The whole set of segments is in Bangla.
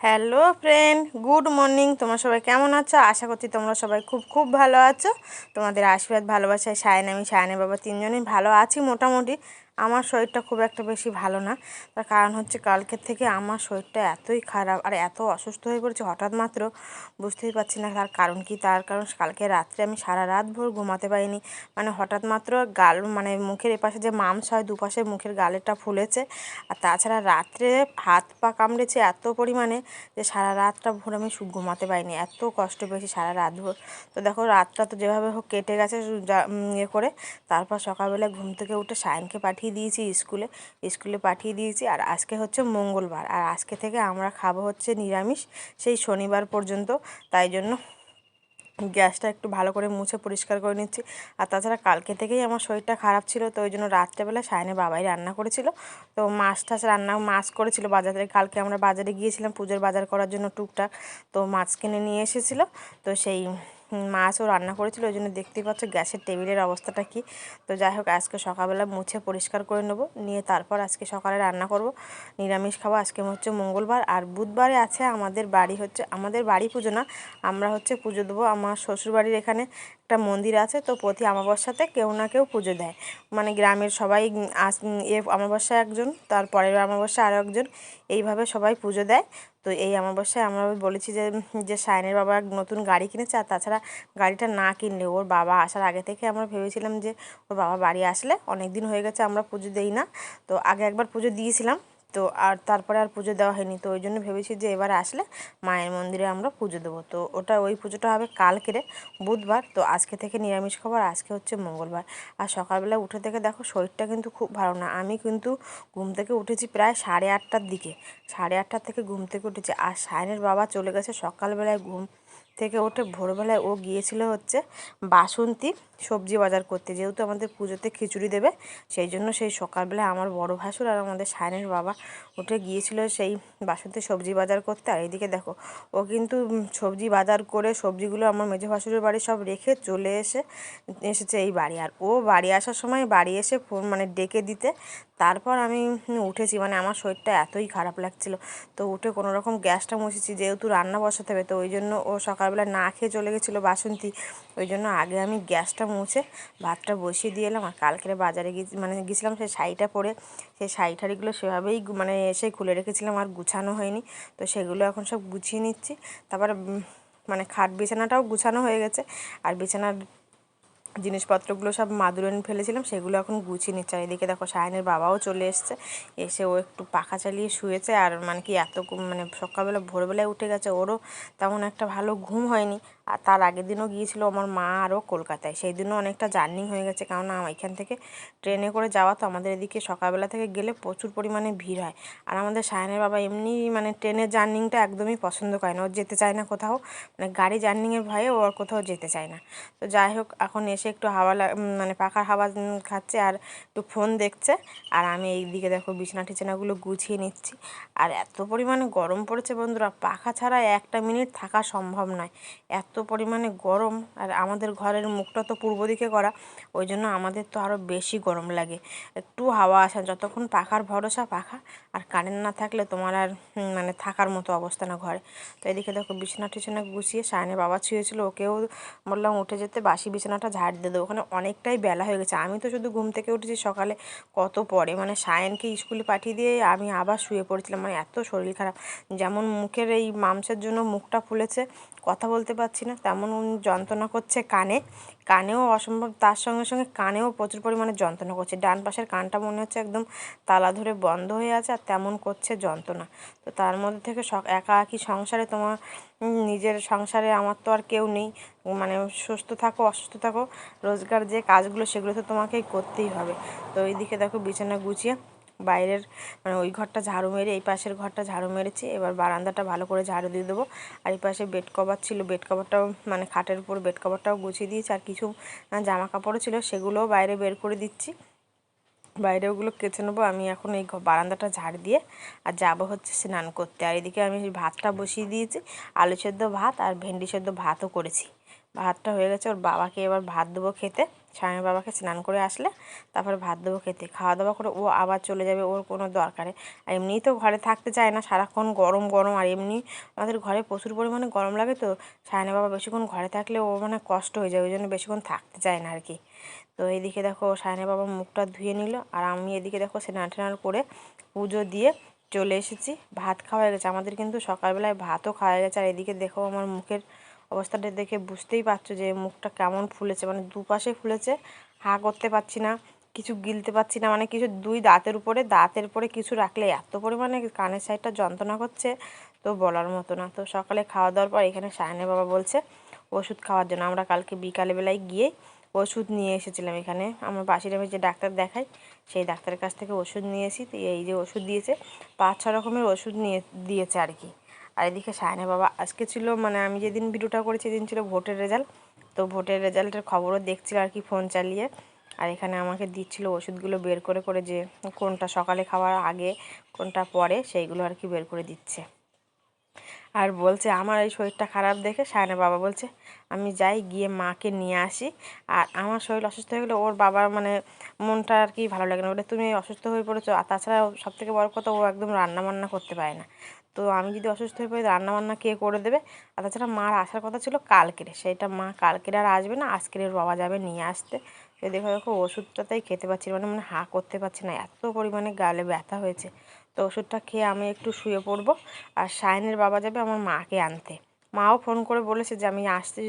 Hello friend, good morning. তোমরা সবাই কেমন আছো? আশা করছি তোমরা সবাই খুব খুব ভালো আছো। তোমাদের আশীর্বাদ, ভালোবাসায় সায়ন, আমি সায়নের বাবা তিনজনই ভালো আছি মোটামুটি। আমার শরীরটা খুব একটা বেশি ভালো না। তার কারণ হচ্ছে কালকের থেকে আমার শরীরটা এতই খারাপ, আর এত অসুস্থ হয়ে পড়েছে হঠাৎ মাত্র বুঝতেই পারছি না তার কারণ কি, তার কারণ কালকে রাত্রে আমি সারা রাত ভোর ঘুমাতে পারিনি। মানে হঠাৎ মাত্র গাল মানে মুখের এপাশে যে মাংস হয় দুপাশে মুখের গালেরটা ফুলেছে, আর তাছাড়া রাত্রে হাত পা কামড়েছে এত পরিমাণে যে সারা রাতটা ভোর আমি ঘুমাতে পারিনি। এত কষ্ট পেয়েছি সারা রাত ভোর। তো দেখো রাতটা তো যেভাবে হোক কেটে গেছে ইয়ে করে, তারপর সকালবেলা ঘুম থেকে উঠে সায়নকে পাঠিয়ে দিয়েছি স্কুলে স্কুলে পাঠিয়ে দিয়েছি। আর আজকে হচ্ছে মঙ্গলবার। আর আজকে থেকে আমরা খাব হচ্ছে নিরামিষ, সেই শনিবার পর্যন্ত। তাই জন্য গ্যাসটা একটু ভালো করে মুছে পরিষ্কার করে নিচ্ছি। আর তাছাড়া কালকে থেকেই আমার শরীরটা খারাপ ছিল, তো ওই জন্য রাত্রেবেলা সায়নে বাবাই রান্না করেছিল। তো মাছ টাছ রান্না, মাছ করেছিল বাজারে। কালকে আমরা বাজারে গিয়েছিলাম পুজোর বাজার করার জন্য টুকটাক। তো মাছ কিনে নিয়ে এসেছিল। তো সেই মাছও রান্না করেছিল, ওই জন্য দেখতেই পাচ্ছ গ্যাসের টেবিলের অবস্থাটা কি। তো যাই হোক, আজকে সকালবেলা মুছে পরিষ্কার করে নেব, নিয়ে তারপর আজকে সকালে রান্না করব। নিরামিষ খাব, আজকে হচ্ছে মঙ্গলবার, আর বুধবারে আছে আমাদের বাড়ি হচ্ছে, আমাদের বাড়ি পুজো না, আমরা হচ্ছে পুজো দেবো। আমার শ্বশুরবাড়ির এখানে একটা মন্দির আছে, তো প্রতি অমাবস্যাতে কেউ না কেউ পুজো দেয়। মানে গ্রামের সবাই আস এ অমাবস্যা একজন তার পরের অমাবস্যা আরও একজন, এইভাবে সবাই পুজো দেয়। তো এই আমার অমাবস্যায় আমরা বলেছি যে যে সায়নের বাবা নতুন গাড়ি কিনেছে আর তাছাড়া গাড়িটা না কিনলে ওর বাবা আসার আগে থেকে আমরা ভেবেছিলাম যে, ওর বাবা বাড়ি আসলে অনেক দিন হয়ে গেছে, আমরা পুজো দেই না। তো আগে একবার পুজো দিয়েছিলাম। তো আর তারপরে আর পুজো দেওয়া হয়নি। তো ওই জন্য ভেবেছি যে এবার আসলে মায়ের মন্দিরে আমরা পুজো দেবো। তো ওটা ওই পুজোটা হবে কালকেরে বুধবার। তো আজকে থেকে নিরামিষ খাবার, আজকে হচ্ছে মঙ্গলবার। আর সকালবেলা উঠে থেকে দেখো শরীরটা কিন্তু খুব ভালো না। আমি কিন্তু ঘুম থেকে উঠেছি প্রায় সাড়ে আটটার দিকে। সাড়ে আটটার থেকে ঘুম থেকে উঠেছি। আর সায়নের বাবা চলে গেছে সকালবেলায় ঘুম থেকে উঠে ভোরবেলায় ও গিয়েছিল হচ্ছে বাসন্তী সবজি বাজার করতে। যেহেতু আমাদের পুজোতে খিচুড়ি দেবে, সেই জন্য সেই সকালবেলায় আমার বড় ভাসুর আর আমাদের সায়নের বাবা উঠে গিয়েছিল সেই বাসন্তী সবজি বাজার করতে। আর এইদিকে দেখো, ও কিন্তু সবজি বাজার করে সবজিগুলো আমার মেজো ভাসুরের বাড়ি সব রেখে চলে এসে, এসেছে এই বাড়ি। আর ও বাড়ি আসার সময় বাড়ি এসে ফোন মানে ডেকে দিতে। তারপর আমি উঠেছি মানে আমার শরীরটা এতই খারাপ লাগছিল। তো উঠে কোনো রকম গ্যাসটা মুছেছি, যেহেতু রান্না বসাতে হবে, তো ওই জন্য ও সকালবেলা না খেয়ে চলে গেছিল বাসন্তী। ওই জন্য আগে আমি গ্যাসটা মুছে ভাতটা বসিয়ে দিয়ে এলাম। আর কালকের বাজারে গিয়ে মানে গেছিলাম সেই শাড়িটা পরে, সেই শাড়ি ঠাড়িগুলো সেভাবেই মানে এসে খুলে রেখেছিলাম, আর গুছানো হয়নি। তো সেগুলো এখন সব গুছিয়ে নিচ্ছি। তারপরে মানে খাট বিছানাটাও গুছানো হয়ে গেছে। আর বিছানার জিনিসপত্রগুলো সব মাদুরে ফেলেছিলাম, সেগুলো এখন গুছিয়ে নিচ্ছে। এদিকে দেখো সায়নের বাবাও চলে এসছে, এসে ও একটু পাখা চালিয়ে শুয়েছে। আর মানে কি এত মানে সকালবেলা, ভোরবেলায় উঠে গেছে, ওরও তেমন একটা ভালো ঘুম হয়নি। আর তার আগের দিনও গিয়েছিল আমার মা আরও কলকাতায়। সেই দিনও অনেকটা জার্নি হয়ে গেছে আম- এখান থেকে ট্রেনে করে যাওয়া তো আমাদের এদিকে সকালবেলা থেকে গেলে প্রচুর পরিমাণে ভিড় হয়। আর আমাদের সায়নের বাবা এমনি মানে ট্রেনের জার্নিংটা একদমই পছন্দ করে না, ও যেতে চায় না কোথাও। মানে গাড়ি জার্নিংয়ের ভয়ে ও আর কোথাও যেতে চায় না। তো যাই হোক, এখন এসে একটু হাওয়া মানে পাখার হাওয়া খাচ্ছে আর একটু ফোন দেখছে। আর আমি এই দিকে দেখো বিছানা টিছানাগুলো গুছিয়ে নিচ্ছি। আর এত পরিমাণে গরম পড়েছে বন্ধুরা, পাখা ছাড়া একটা মিনিট থাকা সম্ভব নয়। এত পরিমাণে গরম, আর আমাদের ঘরের মুখটা তো পূর্ব দিকে করা, ওই জন্য আমাদের তো আরও বেশি গরম লাগে। একটু হাওয়া আসা, যতক্ষণ পাখার ভরসা পাখা, আর কারেন্ট না থাকলে তোমার আর মানে থাকার মতো অবস্থা না ঘরে। তো এদিকে দেখো বিছানা টিছানা গুছিয়ে সায়নে বাবা ছুঁয়েছিল ওকেও বললাম উঠে যেতে, বাসি বিছানাটা ঝাড় দিয়ে দেবো ওখানে অনেকটাই বেলা হয়ে গেছে। আমি তো শুধু ঘুম থেকে উঠেছি সকালে, কত পরে? মানে সায়নকে স্কুলে পাঠিয়ে দিয়ে আমি আবার শুয়ে পড়েছিলাম। মানে এত শরীর খারাপ। যেমন মুখের এই মাংসের জন্য মুখটা ফুলেছে কথা বলতে পারছি না। তেমন যন্ত্রণা করছে কানে। কানেও অসম্ভব, তার সঙ্গে সঙ্গে কানেও প্রচুর পরিমাণে যন্ত্রণা করছে। ডান পাশের কানটা মনে হচ্ছে একদম তালা ধরে বন্ধ হয়ে আছে আর তেমন করছে যন্ত্রণা। তো তার মধ্যে থেকে একা একই সংসারে তোমার নিজের সংসারে আমার তো আর কেউ নেই। মানে সুস্থ থাকো, অসুস্থ থাকো, রোজগার যে কাজগুলো সেগুলো তো তোমাকেই করতেই হবে। তো এইদিকে দেখো বিছানা গুছিয়ে বাইরের মানে ওই ঘরটা ঝাড়ু মেরে, এই পাশের ঘরটা ঝাড়ু মেরেছি। এবার বারান্দাটা ভালো করে ঝাড়ু দিয়ে দেবো। আর এই পাশে বেড কভার ছিল বেড কভারটাও মানে খাটের উপর বেড কভারটাও গুছিয়ে দিয়েছি। আর কিছু জামা কাপড়ও ছিল, সেগুলোও বাইরে বের করে দিচ্ছি। বাইরে ওগুলো কেচে নেব। আমি এখন এই বারান্দাটা ঝাড় দিয়ে আর যাব হচ্ছে স্নান করতে। আর এদিকে আমি ভাতটা বসিয়ে দিয়েছি। আলু সেদ্ধ ভাত আর ভেন্ডি সেদ্ধ ভাতও করেছি। ভাতটা হয়ে গেছে। ওর বাবাকে এবার ভাত দেবো খেতে। সায়নের বাবাকে স্নান করে আসলে তারপরে ভাত দেবো খেতে। খাওয়া দাওয়া করে ও আবার চলে যাবে ওর কোনো দরকারে। আর এমনিই তো ঘরে থাকতে চায় না, সারাক্ষণ গরম গরম। আর এমনি আমাদের ঘরে প্রচুর পরিমাণে গরম লাগে তো সায়নের বাবা বেশিক্ষণ ঘরে থাকলে ও মানে কষ্ট হয়ে যায়, ওই জন্য বেশিক্ষণ থাকতে চায় না আর কি তো এইদিকে দেখো সায়নের বাবা মুখটা ধুয়ে নিল, আর আমি এদিকে দেখো স্নান টান করে পুজো দিয়ে চলে এসেছি। ভাত খাওয়া হয়ে গেছে। আমাদের কিন্তু সকালবেলায় ভাতও খাওয়া গেছে। আর এদিকে দেখো আমার মুখের অবস্থাটা দেখে বুঝতেই পারছ যে মুখটা কেমন ফুলেছে। মানে দুপাশে ফুলেছে, হা করতে পারছি না, কিছু গিলতে পারছি না। মানে কিছু দুই দাঁতের উপরে দাঁতের উপরে কিছু রাখলে এত পরিমাণে কানের সাইডটা যন্ত্রণা করছে তো বলার মতো না। তো সকালে খাওয়া দাওয়ার পর এখানে সায়নের বাবা বলছে, ওষুধ খাওয়ার জন্য। আমরা কালকে বিকালবেলায় গিয়ে ওষুধ নিয়ে এসেছিলাম এখানে। আমার পাশের আমি যে ডাক্তার দেখাই, সেই ডাক্তারের কাছ থেকে ওষুধ নিয়ে এসি তো এই যে ওষুধ দিয়েছে পাঁচ ছ রকমের ওষুধ নিয়ে দিয়েছে আর কি। আর এদিকে সায়না বাবা আজকে ছিল মানে আমি যেদিন ভিডিওটা করেছি সেদিন ছিল ভোটের রেজাল্ট। তো ভোটের রেজাল্টের খবরও দেখছিল আর কি ফোন চালিয়ে। আর এখানে আমাকে দিচ্ছিল ওষুধগুলো বের করে করে যে কোনটা সকালে খাওয়ার আগে, কোনটা পরে, সেইগুলো আর কি বের করে দিচ্ছে। আর বলছে, আমার এই শরীরটা খারাপ দেখে সায়না বাবা বলছে, আমি যাই গিয়ে মাকে নিয়ে আসি। আর আমার শরীর অসুস্থ হয়ে গেলে ওর বাবার মানে মনটা আর কি ভালো লাগে না। বলে, তুমি অসুস্থ হয়ে পড়েছো। আর তাছাড়া সব থেকে বড় কথা, ও একদম রান্না বান্না করতে পারে না। তো আমি যদি অসুস্থ হয়ে পড়ি রান্না বান্না কে করে দেবে? আর তাছাড়া মার আসার কথা ছিল কালকেরে। সেইটা মা কালকের আর আসবে না আজকের বাবা যাবে নিয়ে আসতে। তো দেখো দেখো ওষুধটাতেই খেতে পাচ্ছি না, মানে মানে হা করতে পারছি না এত পরিমাণে গালে ব্যথা হয়েছে। তো ওষুধটা খেয়ে আমি একটু শুয়ে পড়ব আর সায়নের বাবা যাবে আমার মাকে আনতে। মাও ফোন করে বলেছে যে আমি আসতে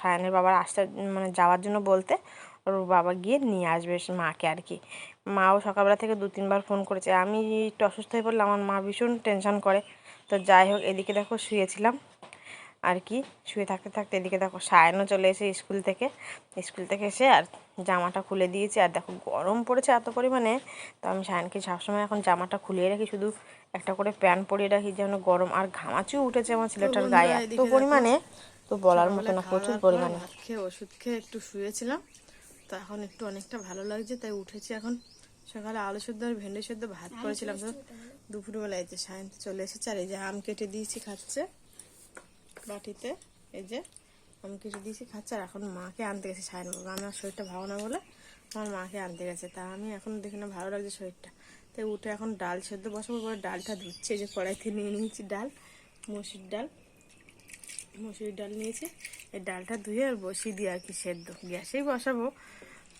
সায়নের বাবার আসতে মানে যাওয়ার জন্য বলতে। ওর বাবা গিয়ে নিয়ে আসবে মাকে আর কি মাও সকালবেলা থেকে দু তিনবার ফোন করেছে। আমি একটু অসুস্থ হয়ে পড়লে আমার মা ভীষণ টেনশন করে। তো যাই হোক এদিকে দেখো শুয়েছিলাম আর কি শুয়ে থাকতে থাকতে এদিকে দেখো সায়নও চলে এসে স্কুল থেকে। স্কুল থেকে এসে আর জামাটা খুলে দিয়েছি। আর দেখো গরম পড়েছে এত পরিমাণে। তো আমি সায়নকে সবসময় এখন জামাটা খুলিয়ে রাখি। শুধু একটা করে প্যান্ট পরিয়ে রাখি যেন গরম আর ঘামাচিও উঠেছে আমার ছেলেটার গায়ে। এত পরিমাণে তো বলার মতো না প্রচুর পরিমাণে। খেয়ে ওষুধ খেয়ে একটু শুয়েছিলাম। তো এখন একটু অনেকটা ভালো লাগছে তাই উঠেছি এখন। সকালে আলু সেদ্ধ আর ভেন্ডি সেদ্ধ ভাত করেছিলাম। তো দুপুরবেলা এই যে সায়ন্ত চলে এসেছে আর এই যে আম কেটে দিয়েছি খাচ্ছে। বাটিতে এই যে আম কেটে দিয়েছি খাচ্ছে। আর এখন মাকে আনতে গেছে সায়ন বাবা। আমার শরীরটা ভালো না বলে আমার মাকে আনতে গেছে। তা আমি এখন দেখে না ভালো লাগছে শরীরটা। তাই উঠে এখন ডাল সেদ্ধ বসাবো পরে ডালটা ধুচ্ছে। এই যে কড়াইতে নিয়ে নিয়েছি ডাল মসুর ডাল। মসুরির ডাল নিয়েছি। এই ডালটা ধুয়ে আর বসিয়ে দিয়ে আর কি সেদ্ধ। গ্যাসেই বসাবো।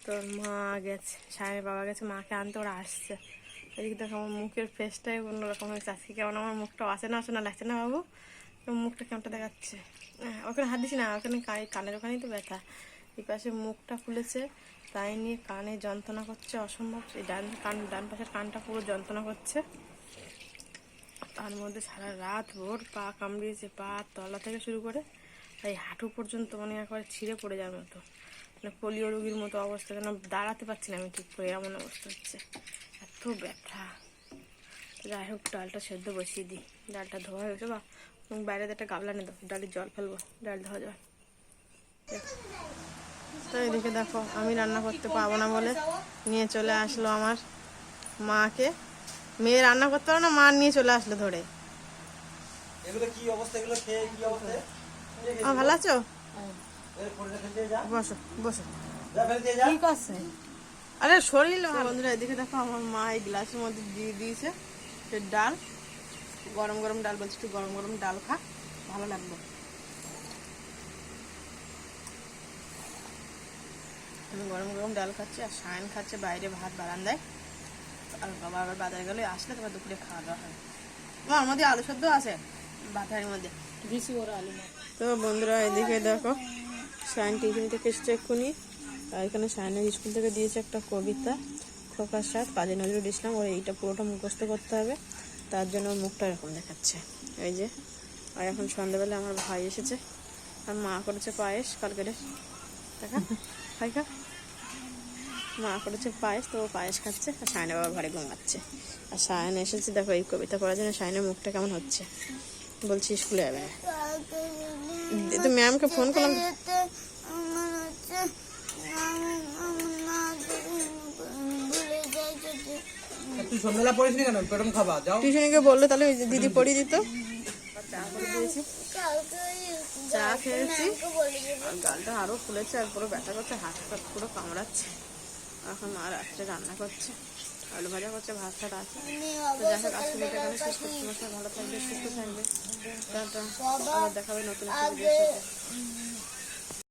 তো মা গেছে সাহেব বাবা গেছে মাকে আনতে ওরা আসছে। এদিকে দেখো আমার মুখের ফেসটাই অন্যরকম হয়েছে আজকে কেমন আমার মুখটা আসে না আসে না লাগছে না বাবু? মুখটা কেমনটা দেখাচ্ছে? হ্যাঁ, ওখানে হাত দিছি না ওখানে কানে- কানের ওখানেই তো ব্যথা। এই পাশে মুখটা খুলেছে তাই নিয়ে কানে যন্ত্রণা করছে অসম্ভব। এই ডান কান ডান পাশের কানটা পুরো যন্ত্রণা করছে। তার মধ্যে সারা রাত ভোর পা কামড়িয়েছে, পা তলা থেকে শুরু করে তাই হাঁটু পর্যন্ত মানে একবারে ছিঁড়ে পড়ে যাওয়ার মতো। মানে পোলিও রোগীর মতো অবস্থা, যেন দাঁড়াতে পারছি না আমি ঠিক করে, এমন অবস্থা হচ্ছে। এত ব্যথা। যাই হোক, ডালটা সেদ্ধ বসিয়ে দিই। ডালটা ধোয়া হয়েছে বা বাইরে একটা গাবলা নিয়ে দাও ডালের জল ফেলব, ডাল ধোয়া জল তো এদিকে দেখো, আমি রান্না করতে পারব না বলে নিয়ে চলে আসলো আমার মাকে। মেয়ে রান্না করতে পারো না মা নিয়ে চলে আসলো ধরে। এগুলো কি অবস্থা? এগুলো খেয়ে কি অবস্থা? ভালো আছো? বসো বসো। আরে শরীর বন্ধুরা এদিকে দেখো আমার মা এই গ্লাসের মধ্যে দিয়ে দিয়েছে সে ডাল। গরম গরম ডাল বলছি একটু গরম গরম ডাল খা ভালো লাগবে। আমি গরম গরম ডাল খাচ্ছি আর সায়ন খাচ্ছে বাইরে ভাত বারান্দায়। আর বাবা আবার বাজারে গেলে আসলে তোমার দুপুরে খাওয়া দাওয়া হয়। মা, আমার মধ্যে আলু আছে মধ্যে। বেশি ওরা আলু। তো বন্ধুরা এদিকে দেখো সায়ন টিফিন থেকে এসছে এক্ষুনি। আর এখানে সায়নের স্কুল থেকে দিয়েছে একটা কবিতা খোকার সাথ কাজী নজরুল ইসলাম ওর এইটা পুরোটা মুখস্থ করতে হবে। তার জন্য ওর মুখটা এরকম দেখাচ্ছে। এই যে আর এখন সন্ধ্যাবেলা আমার ভাই এসেছে। আর মা করেছে পায়েস কালকে দেখা খাই খা। মা করেছে পায়েস তো ও পায়েস খাচ্ছে আর সায়না বাবা ঘরে ঘুমাচ্ছে। আর সায়ন এসেছে দেখো এই কবিতা পড়ার জন্য সায়নের মুখটা কেমন হচ্ছে? বলছি স্কুলে যাবে। না তো ম্যামকে ফোন করলাম টিউশনিকে বললে তাহলে ওই দিদি পড়িয়ে দিত। চা খেয়েছি। ফুলেছে আর পুরো ব্যথা করছে হাত পুরো কামড়াচ্ছে। এখন মা রাত্রে রান্না করছে। আলু ভাজা করছে ভাত ফাত আছে তো যাই হোক আজকে ভিডিওটা এখানে শেষ করছি। তোমার ভালো থাকবে সুস্থ থাকবে। আবার দেখাবে নতুন ভিডিওর সাথে।